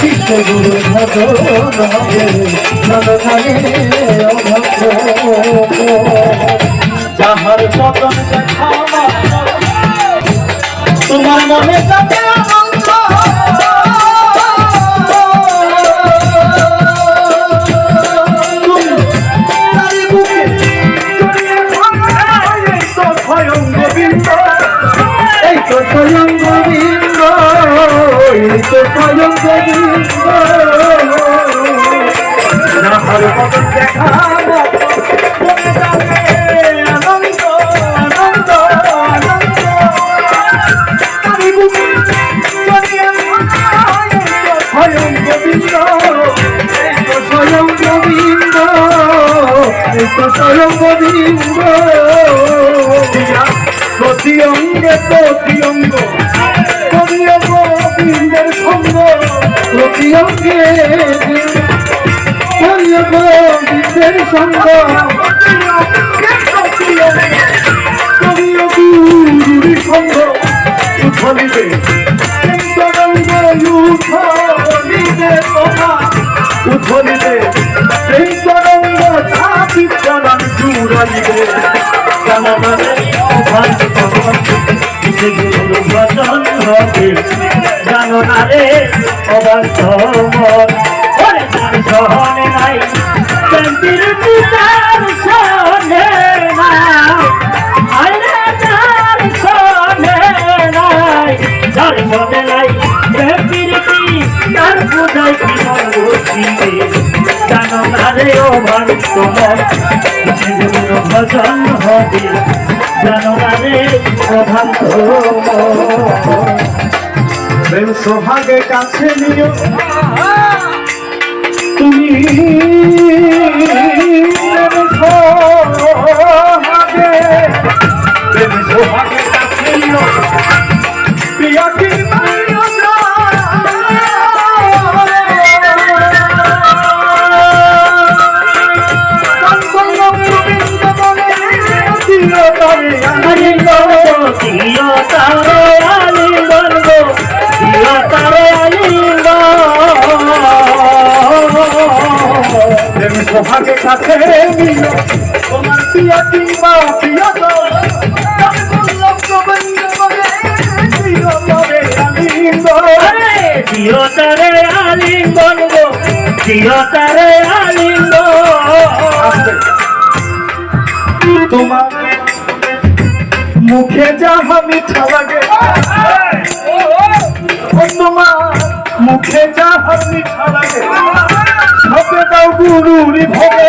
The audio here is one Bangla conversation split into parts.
বিশ্বগুরু না যাহার পতন তোমার মনে প্রতি অঙ্গে প্রতি অঙ্গ। গোবিন্দের সঙ্গ সঙ্গ উঠলিবে উঠলিবে উঠলিবে এই তরঙ্গ চাপি চরণ জুড়াইবে জানাবে ভজন হবে জানো না রে অবান্ত মন সহনে নাই ভজন হবে। জানো না রে অবান্ত মন প্রেম সোহাগে কাছে নিও তুমি তোমার প্রিয় কিংবা প্রিয় দিও তারে আলিঙ্গন। গো দিও তারে আলিঙ্গন। তোমার মুখে যাহা মিঠা লাগে তোমার মুখে যাহা মিঠা লাগে দাও গুরুরি ভবে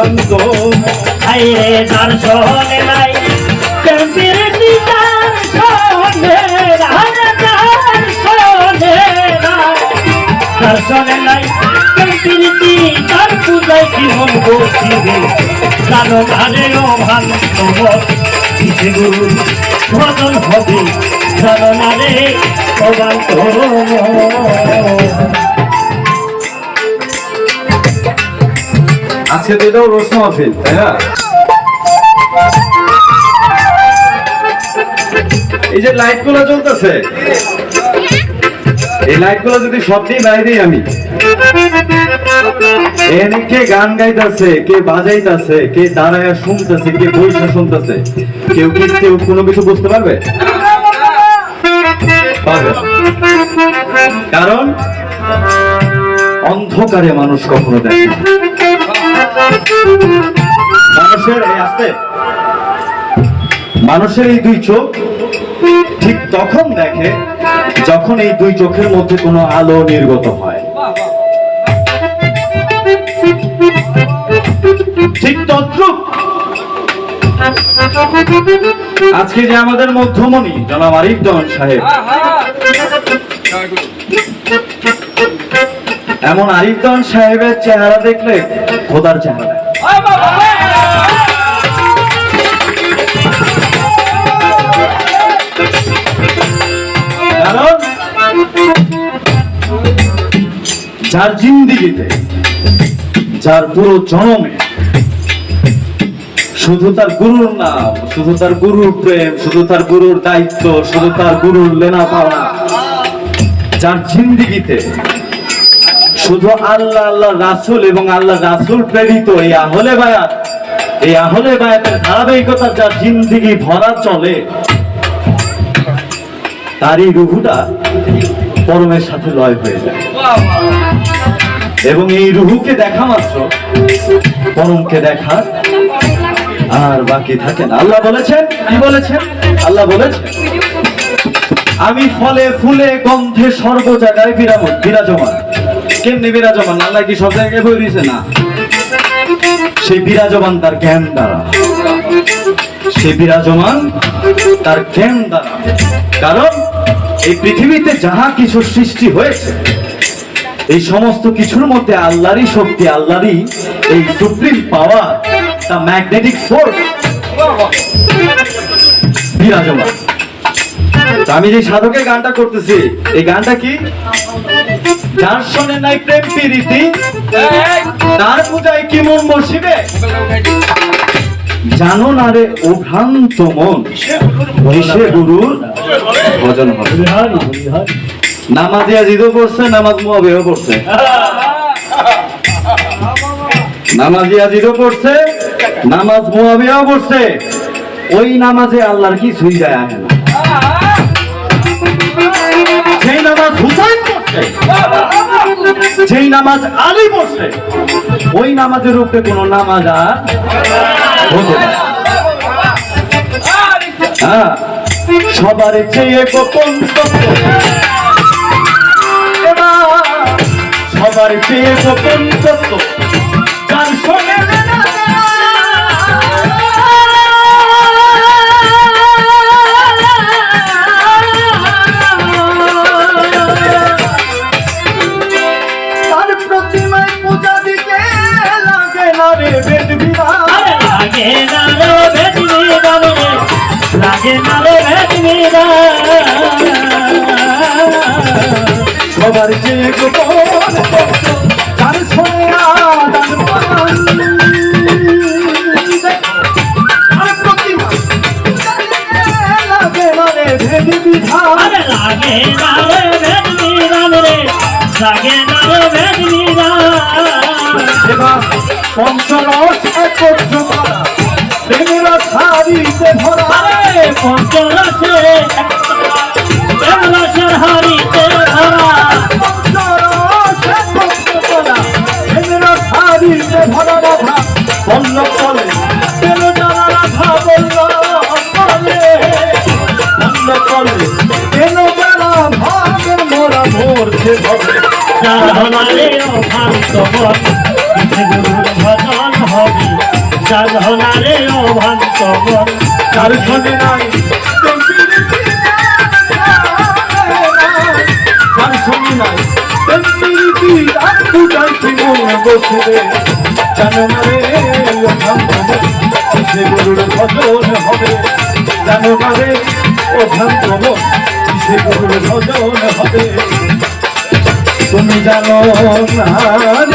রে ওখান আইরে সহনে নাই তার সহনে নাই কম্পির তার পূজায় জীবন বসিবে। ভালো খবর কিসে গুরু, ভজন হবে। জানো না রে আজকে তো এটাও রোজ মাহফিল, তাই না এই যে লাইটগুলো জ্বলতেছে, এই লাইটগুলো যদি সব দিয়ে বাইরে আমি এনে কে গান গাইতাছে, কে বাজাইতাছে, কে দাঁড়ায় শুনতেছে, কে বইসা শুনতেছে, কেউ কি, কেউ কোনো কিছু বুঝতে পারবে পারবে। কারণ অন্ধকারে মানুষ কখনো দেখে। মানুষের, এই আসতে মানুষের এই দুই চোখ ঠিক তখন দেখে যখন এই দুই চোখের মধ্যে কোনো আলো নির্গত হয়। ঠিক তদ্রুপ। আজকে যে আমাদের মধ্যমণি, জনাব আরিফ জন সাহেব। এমন আরিফ সাহেবের চেহারা দেখলে খোদার চেহারা। যার জিন্দিগিতে, যার পুরো জনমে, শুধু তার গুরুর নাম, শুধু তার গুরুর প্রেম, শুধু তার গুরুর দায়িত্ব, শুধু তার গুরুর লেনা পাওয়া যার জিন্দিগিতে শুধু আল্লাহ আল্লাহ রাসুল এবং আল্লাহ রাসুল প্রেরিত এই আহলে বায়াত। এই আহলে বায়াতের ধারাবাহিকতা যা জিন্দিগি ভরা চলে, তারই রুহুটা পরমের সাথে লয় হয়ে যায়। এবং এই রুহুকে দেখা মাত্র, পরমকে দেখা আর বাকি থাকে না। আল্লাহ বলেছেন? কি বলেছেন? আল্লাহ বলেছেন, আমি ফলে ফুলে গন্ধে সর্ব জায়গায় বিরাজমান। কেমনি বিরাজমান? আল্লাহ কি সব জায়গায় বই দিয়েছে না? সেই বিরাজমান তার জ্ঞান দ্বারা। সে বিরাজমান তার জ্ঞান দ্বারা। কারণ এই পৃথিবীতে যাহা কিছু সৃষ্টি হয়েছে, এই সমস্ত কিছুর মধ্যে আল্লাহরই শক্তি, আল্লাহরই এই supreme power the magnetic force বিরাজমান। আমি যে সাধকের গানটা করতেছি, এই গানটা কি? যার শোনে নাই প্রেম প্রীতি তার পূজায় কি মন বসিবে? জানো না রে ও ভ্রান্ত মন? সে গুরুর ভজন হবে। নামাজ ইয়াজিদও পড়ছে নামাজ মুয়াবিও পড়ছে। নামাজ ইয়াজিদও পড়ছে নামাজ মুয়াবিও পড়ছে। ওই নামাজে আল্লাহর কিছুই যায় না। সেই নামাজ হুসাইন পড়ছে যেই নামাজ আলী পড়ছে ওই নামাজের উপরে কোনো নামাজ আর না। হ্যাঁ সবার চেয়ে গোপন সবার চেয়ে গোপন শোনে সবার যে গোপন। তার প্রতিমা। পূজা দিতে লাগে না ভেদ বিধান রে। লাগে না পঞ্চরস একত্র করা। প্রেমের সারিতে ভরা। পঞ্চরসে দেবরসের হরিতে ধরা পঞ্চরস একত্র করা। প্রেমের সারিতে ভরা। রাধা বল্ল চলে প্রেম জানা রাধা বল্ল চলে বল্ল চলে কেন জানা ভাবের মোরা মরছে ভবে সাধনারে অভান্ত কিসে গুরুর ভজন হবে সাধনারে অভান্ত মন তার নাই তার শোনে নাই। তেমনি আর পূজায় কি মনে বসবে। জানো না রে সে গরুর ভজন হবে? জানো না রে ও গরুর ভজন হবে? তুমি জানো না রে